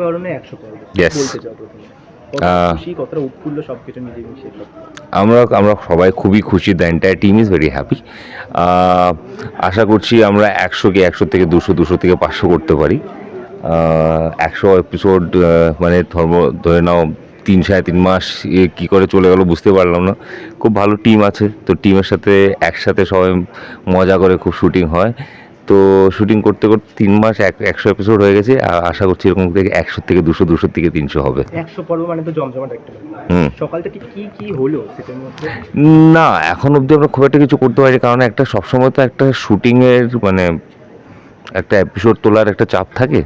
পালনে একশো পর্ব বলতে চাও প্রথমে। আমরা আমরা সবাই খুবই খুশি the entire team is very happy আশা করছি আমরা একশোকে একশো থেকে দুশো দুশো থেকে পাঁচশো করতে পারি। একশো এপিসোড মানে ধর্ম ধরে নাও তিন সাড়ে তিন মাস কী করে চলে গেল বুঝতে পারলাম না। খুব ভালো টিম আছে তো টিমের সাথে একসাথে সবাই মজা করে খুব শুটিং হয়। তো শুটিং করতে করতে তিন মাস এক একশো এপিসোড হয়ে গেছে আর আশা করছি এরকম থেকে একশো থেকে দুশো দুশো থেকে তিনশো হবে। একশো পর্ব মানে তো জমজমাট একটা হুম। সকাল থেকে কি কি হলো সেটার মধ্যে? না এখন অবধি আমরা খুব একটা কিছু করতে পারি কারণ একটা সবসময় তো একটা শুটিংয়ের মানে একটা এপিসোড তোলার একটা চাপ থাকে।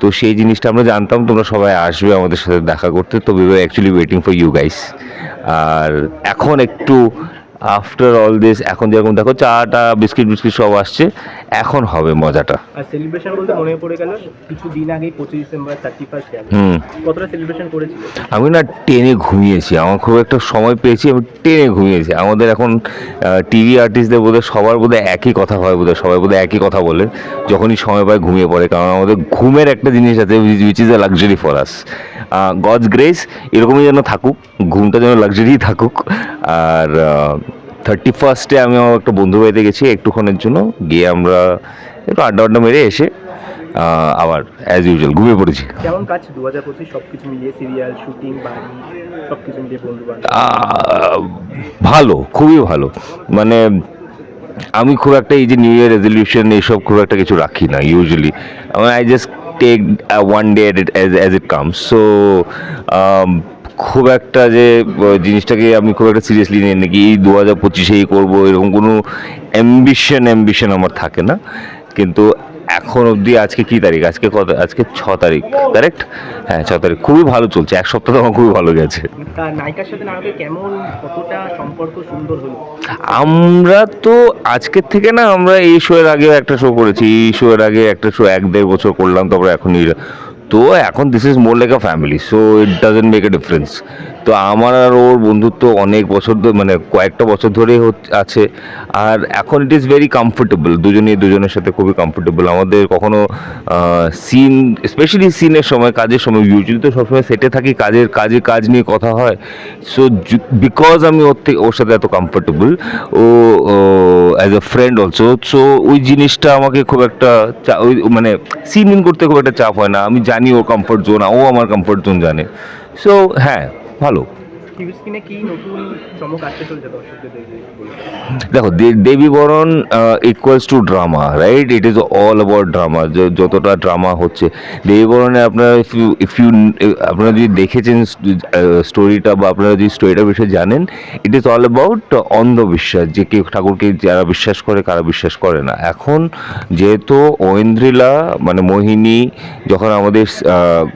তো সেই জিনিসটা আমরা জানতাম তোমরা সবাই আসবে আমাদের সাথে দেখা করতে তো we actually waiting for you guys আর এখন একটু আফটার অল দিস এখন যেরকম দেখো চাটা বিস্কিট বিস্কিট সব আসছে। এখন হবে মজাটা। আর সেলিব্রেশন বলতে মনে পড়ে গেল কিছু দিন আগেই পঁচিশ ডিসেম্বর থার্টি ফার্স্ট হুম। কতটা সেলিব্রেশন করেছিল? আমি না টেনে ঘুমিয়েছি। আমার খুব একটা সময় পেয়েছি আমি টেনে ঘুমিয়েছি। আমাদের এখন টিভি আর্টিস্টদের বোধহয় সবার বোধহয় একই কথা হয় বোধহয় সবাই বোধহয় একই কথা বলে যখনই সময় পায় ঘুমিয়ে পড়ে। কারণ আমাদের ঘুমের একটা জিনিস আছে which is a luxury for us God's grace এরকমই যেন থাকুক ঘুমটা যেন লাক্সারি থাকুক। আর থার্টি ফার্স্টে আমি আমার একটা বন্ধু বাড়িতে গেছি একটুক্ষণের জন্য। গিয়ে আমরা একটু আড্ডা আড্ডা মেরে এসে আবার অ্যাজ ইউজুয়াল ঘুমিয়ে পড়েছি। কেমন কাজ? দু হাজার পঁচিশ সবকিছু মিলিয়ে সিরিয়াল শুটিং বাড়ি সবকিছু মিলিয়ে বন্ধু ভালো খুবই ভালো। মানে আমি খুব একটা এই যে নিউ ইয়ার রেজলিউশন এইসব খুব একটা কিছু রাখি না usually I just take one day as it comes so খুব একটা যে জিনিসটাকে আমি খুব একটা সিরিয়াসলি নিয়ে নাকি এই দু হাজার পঁচিশেই করব, এরকম কোনো অ্যাম্বিশন অ্যাম্বিশন আমার থাকে না। কিন্তু এখন অবধি আজকে কি তারিখ? আজকে কত? আজকে ছ তারিখ কারেক্ট হ্যাঁ ছ তারিখ। খুবই ভালো চলছে। এক সপ্তাহ তো আমার খুবই ভালো গেছে। নায়িকার সাথে নায়কের কেমন কতটা সম্পর্ক সুন্দর হলো? আমরা তো আজকের থেকে না আমরা এই শো এর আগেও একটা শো করেছি এই শো এর আগে একটা শো এক দেড় বছর করলাম তারপরে এখন তো এখন this is more like a family so it doesn't make a difference তো আমার আর ওর বন্ধুত্ব অনেক বছর ধরে মানে কয়েকটা বছর হচ্ছে আছে। আর এখন ইট ইজ ভেরি কমফোর্টেবল দুজনেই দুজনের সাথে খুবই কমফোর্টেবল আমাদের কখনো সিন স্পেশালি সিনের সময়, কাজের সময় ইউজুয়ালি তো সবসময় সেটে থাকি, কাজের, কাজে কাজ নিয়ে কথা হয়। সো বিকজ আমি ওর থেকে ওর সাথে এত comfortable O as a friend also so ওই জিনিসটা আমাকে খুব একটা ওই মানে সিন ইন করতে খুব একটা চাপ হয় না। আমি জানি ওর কমফোর্ট জোন ও আমার কমফোর্ট জোন জানে। সো হ্যাঁ ভালো। দেখো দেবী বরণ equals to drama right it is all about drama যতটা ড্রামা হচ্ছে। দেবী বরণে আপনারা ইফ ইউ ইফ ইউ আপনারা যদি দেখেছেন স্টোরিটা বা আপনারা যদি স্টোরিটা বিষয়ে জানেন ইট ইজ অল অ্যাবাউট অন্ধবিশ্বাস, যে কেউ ঠাকুরকে যারা বিশ্বাস করে, কারা বিশ্বাস করে না। এখন যেহেতু ঐন্দ্রিলা মানে মোহিনী যখন আমাদের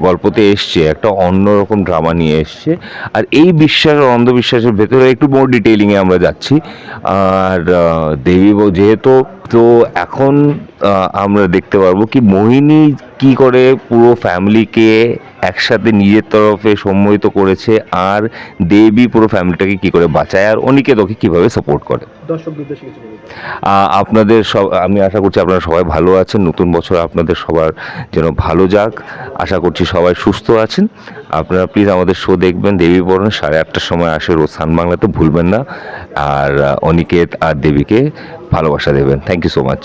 গল্পতে এসছে, একটা অন্যরকম ড্রামা নিয়ে এসছে, আর এই বিশ্বাস আর অন্ধবিশ্বাসের ভেতরে একটু মোর ডিটেইলিংয়ে আমরা যাচ্ছি। আর দেবী যেহেতু তো এখন আমরা দেখতে পারব কি মোহিনী কি করে পুরো ফ্যামিলিকে একসাথে নিজের তরফে সম্মোহিত করেছে আর দেবী পুরো ফ্যামিলিটাকে কি করে বাঁচায় আর অনিকেতকে কীভাবে সাপোর্ট করে? আপনাদের সব আমি আশা করছি আপনারা সবাই ভালো আছেন। নতুন বছর আপনাদের সবার যেন ভালো যাক। আশা করছি সবাই সুস্থ আছেন। আপনারা প্লিজ আমাদের শো দেখবেন দেবী বরণ সাড়ে আটটার সময় আসে রোজ সান বাংলাতে ভুলবেন না। আর অনিকেত আর দেবীকে ভালোবাসা দেবেন। Thank you so much